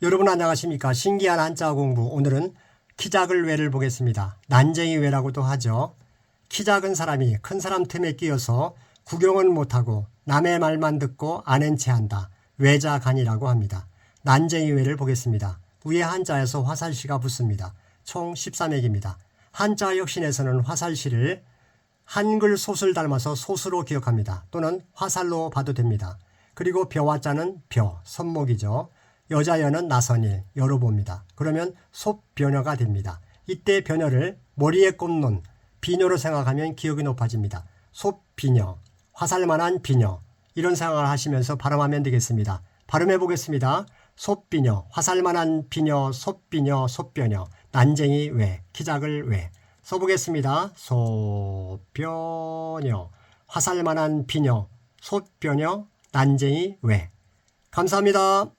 여러분 안녕하십니까? 신기한 한자 공부. 오늘은 키 작을 외를 보겠습니다. 난쟁이 외라고도 하죠. 키 작은 사람이 큰 사람 틈에 끼어서 구경은 못하고 남의 말만 듣고 아는 체 한다. 외자간이라고 합니다. 난쟁이 외를 보겠습니다. 위에 한자에서 화살시가 붙습니다. 총 13액입니다. 한자 혁신에서는 화살시를 한글 솥을 닮아서 솥으로 기억합니다. 또는 화살로 봐도 됩니다. 그리고 벼와자는 벼, 손목이죠. 여자여는 나선일, 여로 봅니다. 그러면 솥변녀가 됩니다. 이때 변녀를 머리에 꼽는 비녀로 생각하면 기억이 높아집니다. 솥비녀, 화살만한 비녀 이런 생각을 하시면서 발음하면 되겠습니다. 발음해 보겠습니다. 솥비녀, 화살만한 비녀, 솥비녀, 솥변녀, 난쟁이 외, 키작을 외. 써보겠습니다. 소변녀, 화살만한 비녀, 솥변녀, 난쟁이 외. 감사합니다.